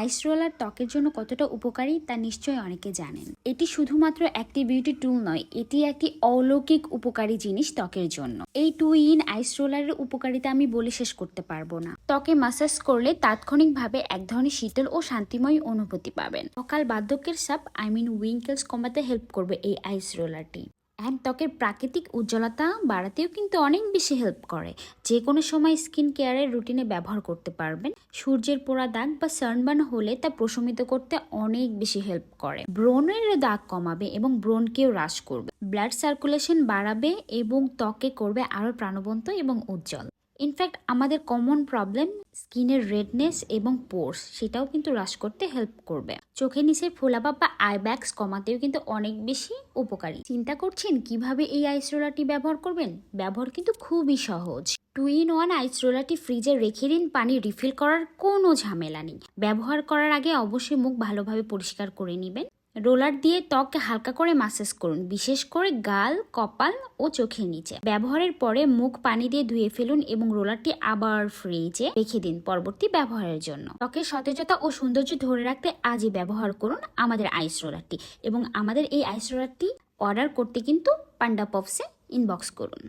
আইস roller ত্বকের জন্য কতটা উপকারী তা নিশ্চয়ই অনেকে জানেন। এটি শুধুমাত্র একটি বিউটি টুল নয়, এটি একটি অলৌকিক উপকারী জিনিস ত্বকের জন্য। এই টু ইন আইস রোলারের উপকারিতা আমি বলে শেষ করতে পারব না। ত্বকে মাসাজ করলে তাৎক্ষণিকভাবে এক ধরনের শীতল ও শান্তিময় অনুভূতি পাবেন। সকাল বার্ধক্যের সাপ, আই মিন উইঙ্কেলস কমাতে হেল্প করবে এই আইস রোলারটি। অ্যান্ড ত্বকের প্রাকৃতিক উজ্জ্বলতা বাড়াতেও কিন্তু অনেক বেশি হেল্প করে। যে কোনো সময় স্কিন কেয়ারের রুটিনে ব্যবহার করতে পারবেন। সূর্যের পোড়া দাগ বা সানবার্ন হলে তা প্রশমিত করতে অনেক বেশি হেল্প করে। ব্রণের দাগ কমাবে এবং ব্রণকেও হ্রাস করবে। ব্লাড সার্কুলেশন বাড়াবে এবং ত্বকে করবে আরও প্রাণবন্ত এবং উজ্জ্বল। ইনফ্যাক্ট আমাদের কমন প্রবলেম স্কিনের রেডনেস এবং পোর্স সেটাও কিন্তু হ্রাস করতে হেল্প করবে। চোখের নিচের ফোলাভাব বা আইব্যাক্স কমাতেও কিন্তু অনেক বেশি উপকারী। চিন্তা করছেন কীভাবে এই আইস রোলারটি ব্যবহার করবেন? ব্যবহার কিন্তু খুবই সহজ। টু ইন ওয়ান আইস রোলারটি ফ্রিজে রেখে দিন, পানি রিফিল করার কোনো ঝামেলা নেই। ব্যবহার করার আগে অবশ্যই মুখ ভালোভাবে পরিষ্কার করে নেবেন। রোলার দিয়ে ত্বককে হালকা করে মাসাজ করুন, বিশেষ করে গাল, কপাল ও চোখের নিচে। ব্যবহারের পরে মুখ পানি দিয়ে ধুয়ে ফেলুন এবং রোলারটি আবার ফ্রিজে রেখে দিন পরবর্তী ব্যবহারের জন্য। ত্বকের সতেজতা ও সৌন্দর্য ধরে রাখতে আজই ব্যবহার করুন আমাদের আইস রোলারটি এবং আমাদের এই আইস রোলারটি অর্ডার করতে কিন্তু পান্ডা পপসে ইনবক্স করুন।